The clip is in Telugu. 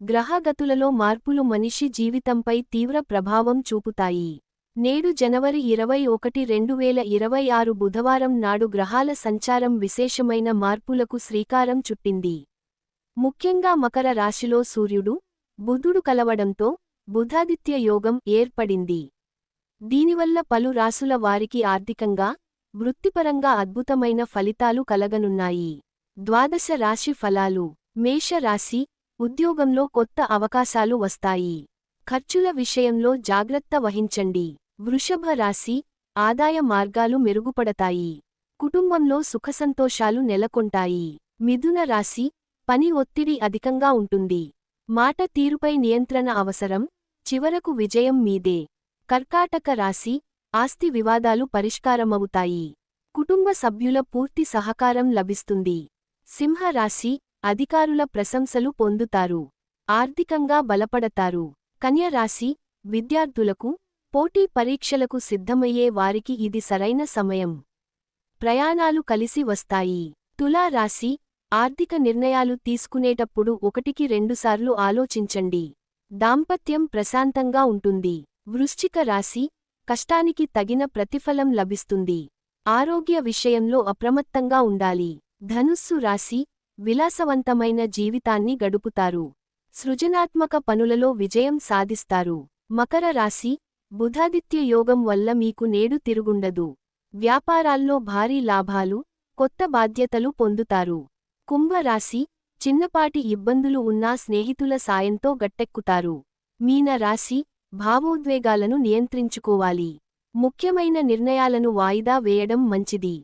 గ్రహగతులలో మార్పులు మనిషి జీవితంపై తీవ్ర ప్రభావం చూపుతాయి. నేడు జనవరి ఇరవై ఒకటి రెండు వేల ఇరవై ఆరు బుధవారం నాడు గ్రహాల సంచారం విశేషమైన మార్పులకు శ్రీకారం చుట్టింది. ముఖ్యంగా మకర రాశిలో సూర్యుడు బుధుడు కలవడంతో బుధాదిత్య యోగం ఏర్పడింది. దీనివల్ల పలు రాసుల వారికి ఆర్థికంగా వృత్తిపరంగా అద్భుతమైన ఫలితాలు కలగనున్నాయి. ద్వాదశ రాశి ఫలాలు మేష రాశి ఉద్యోగంలో కొత్త అవకాశాలు వస్తాయి. ఖర్చుల విషయంలో జాగ్రత్త వహించండి. వృషభ రాశి ఆదాయ మార్గాలు మెరుగుపడతాయి. కుటుంబంలో సుఖసంతోషాలు నెలకొంటాయి. మిథున రాశి పని ఒత్తిడి అధికంగా ఉంటుంది. మాట తీరుపై నియంత్రణ అవసరం చివరకు విజయం మీదే. కర్కాటక రాశి ఆస్తి వివాదాలు పరిష్కారమవుతాయి. కుటుంబ సభ్యుల పూర్తి సహకారం లభిస్తుంది. సింహరాశి అధికారుల ప్రశంసలు పొందుతారు. ఆర్థికంగా బలపడతారు. కన్యరాశి విద్యార్థులకు పోటీ పరీక్షలకు సిద్ధమయ్యే వారికి ఇది సరైన సమయం. ప్రయాణాలు కలిసి వస్తాయి. తులారాశి ఆర్థిక నిర్ణయాలు తీసుకునేటప్పుడు ఒకటికి రెండుసార్లు ఆలోచించండి. దాంపత్యం ప్రశాంతంగా ఉంటుంది. వృశ్చిక రాశి కష్టానికి తగిన ప్రతిఫలం లభిస్తుంది. ఆరోగ్య విషయంలో అప్రమత్తంగా ఉండాలి. ధనుస్సు రాశి విలాసవంతమైన జీవితాన్ని గడుపుతారు. సృజనాత్మక పనులలో విజయం సాధిస్తారు. మకర రాశి బుధాదిత్య యోగం వల్ల మీకు నేడు తిరుగుండదు. వ్యాపారాల్లో భారీ లాభాలు కొత్త బాధ్యతలు పొందుతారు. కుంభరాశి చిన్నపాటి ఇబ్బందులు ఉన్నా స్నేహితుల సాయంతో గట్టెక్కుతారు. మీన రాశి భావోద్వేగాలను నియంత్రించుకోవాలి. ముఖ్యమైన నిర్ణయాలను వాయిదా వేయడం మంచిది.